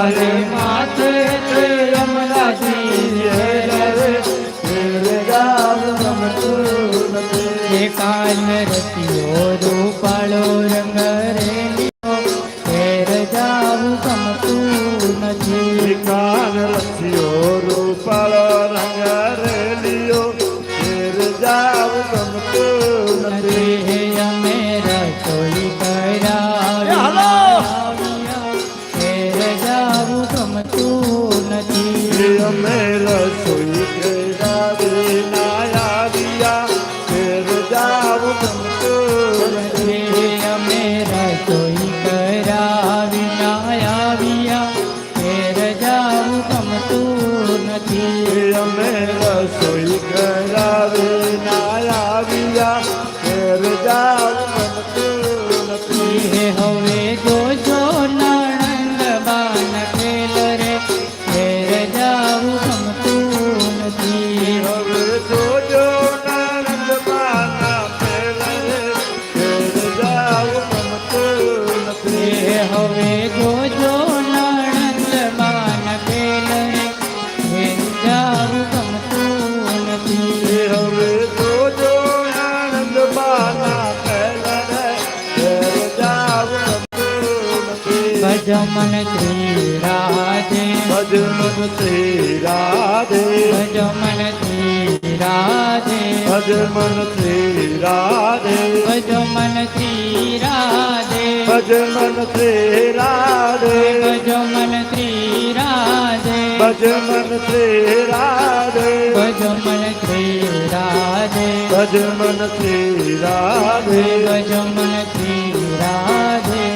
મારે માથે Thank you. નથી ભજમન શ્રી રાધે ભજમન શ્રી રાધે ભજમન શ્રી રાધે ભજમન શ્રી રાધે ભજમન શ્રી રાધે ભજમન શ્રી રાધે ભજમન શ્રી રાધે ભજમન શ્રી રાધે ભજમન શ્રી રાધે ભજમન શ્રી રાધે ભજમન શ્રી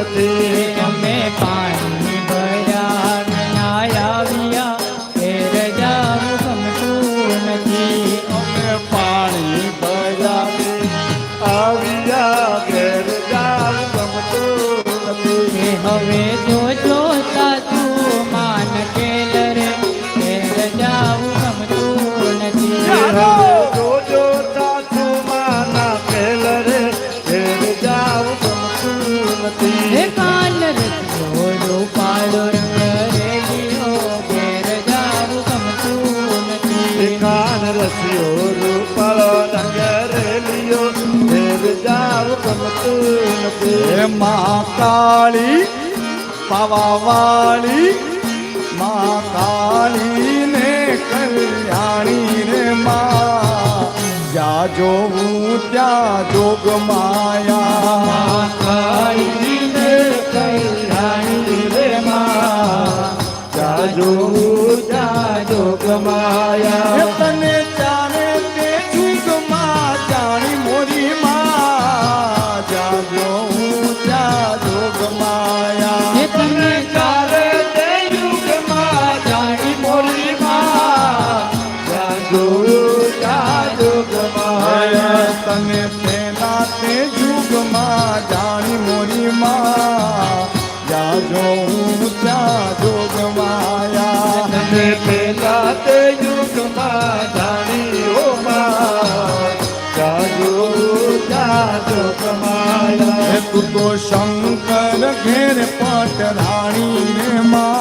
નથી રસિયો રૂપાળો ડગરેલિયો દેવ જાવ ગમતું નથી મહાકાળી, પાવાવાળી મહાકાળી ને કલ્યાણી રે મા. જ્યાં જોવું ત્યાં જોગ માયા. કાળી ને કલ્યાણી તને પેલા તે યુગમાં જાણી મોરી માં. જ્યાં હું ત્યાં જોગમાયા તને પેલા તે યુગમાં જાણી ઓ જાજો જાજો ગમાયા તું તો શંકર ઘેર પટ રાણી માં.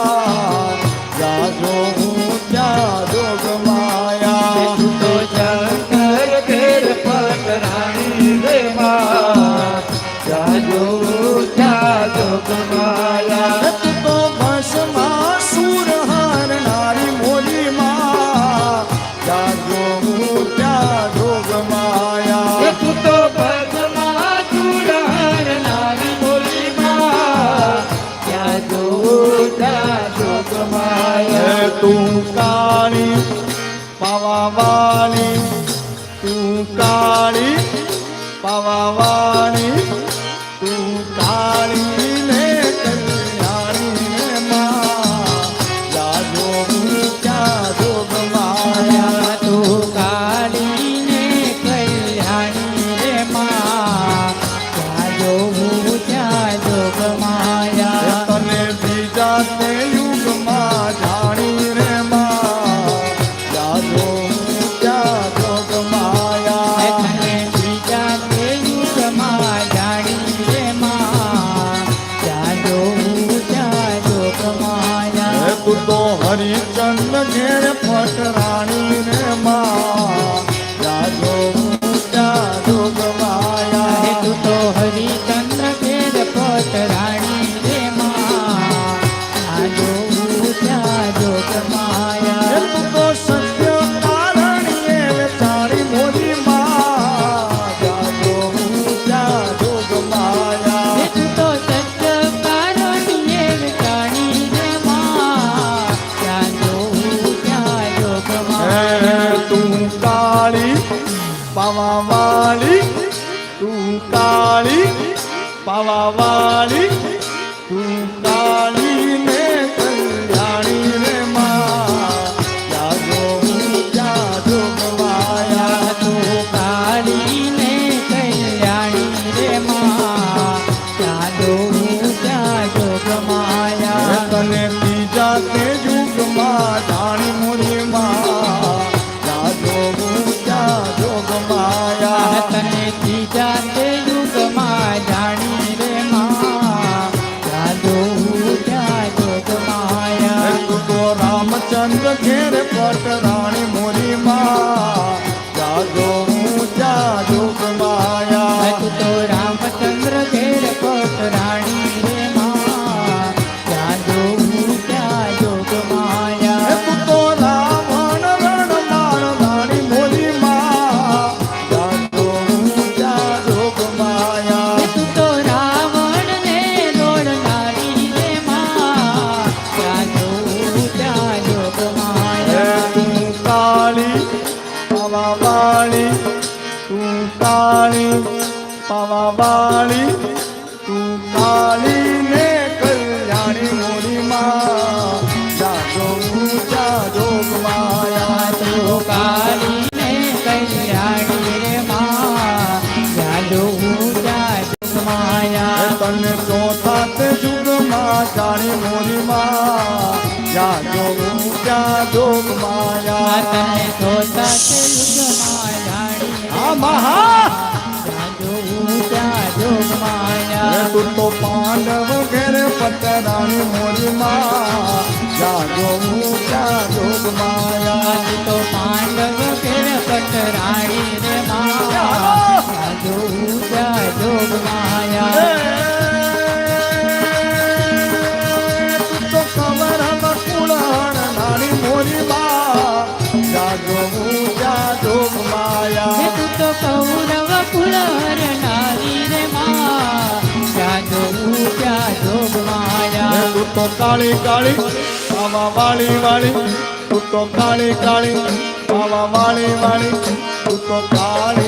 ali tu dali. તું કાળી પાવા વાળી તું કાળી ને કલ્યાણી મોરી માં જાજો જાજો માયા, તું કાળી ને કલ્યાણી રે માં જાજો તને ચોથાત જુગમાં જાણી મોરી જાજો જાજો માયા. તને ચોથાત જુગમાં મહા. તું તો પાંડવ ઘેર પતરાણી મોરી માં જાજો હું ત્યાં જોગ માયા. તો પાંડવ ઘેર પતરાણી રે માયા কালে কালে আমা মালে মালে তুত কালে কালে আমা মালে মালে তুত কালে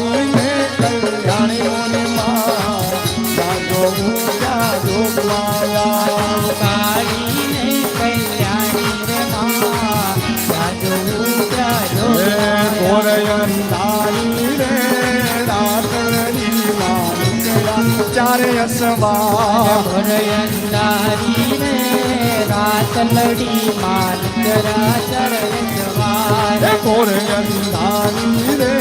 কল্যাণী কালী ચારે અસવા રાત લડી માનકરા ચરણવા કોરગંદાની રે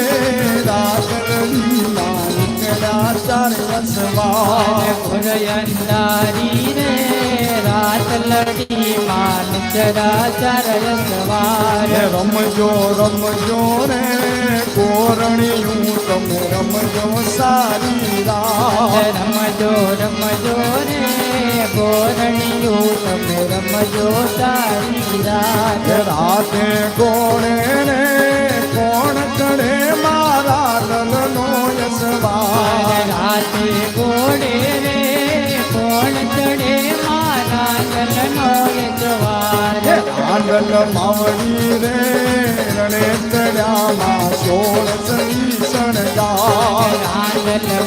રાત લડી માનકરા ચરણવા કોરયંદારી રે રાત લડી માન ચરાચર સવાર. રમજો રમજો રે કોરણિયું તમે રમજો સારી રાત. રમજો રમજો રે કોરણિયું તમે રમજો સારી રાત. રાતે કોણે રે કોણ કરે મારા લલનો યસવાર રાતે કોણે રે માંડલ માવડી રે રણેતરામાં સોળ સરી શણગાર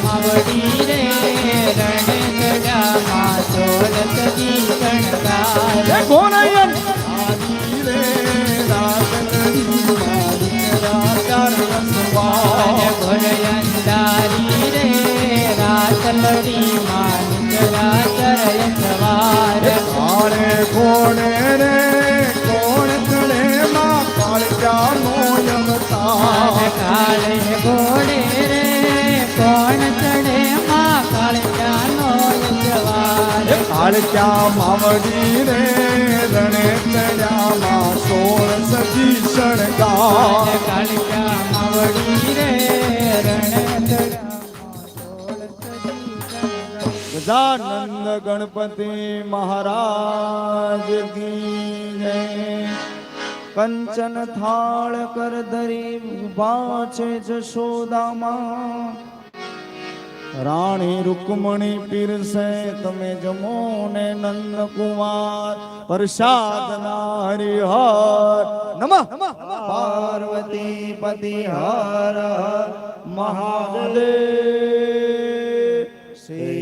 માવડી રે રણેતરામાં સોળ સરી શણગાર ગોરાયન રે માવડી રે રણે ચડ્યામાં સોળ સખી શણગાર. કાળજા માવડી રે રણ ગજાનંદ ગણપતિ મહારાજ કી કંચન થાળ કર ધરી ઊભા છે જશોદામાં. રાણી રૂકમણી પીરસે, તમે જમો ને નંદ કુમાર પ્રસાદ નારી હર. નમ. પાર્વતી પતિ હર, મહાદેવ. શ્રી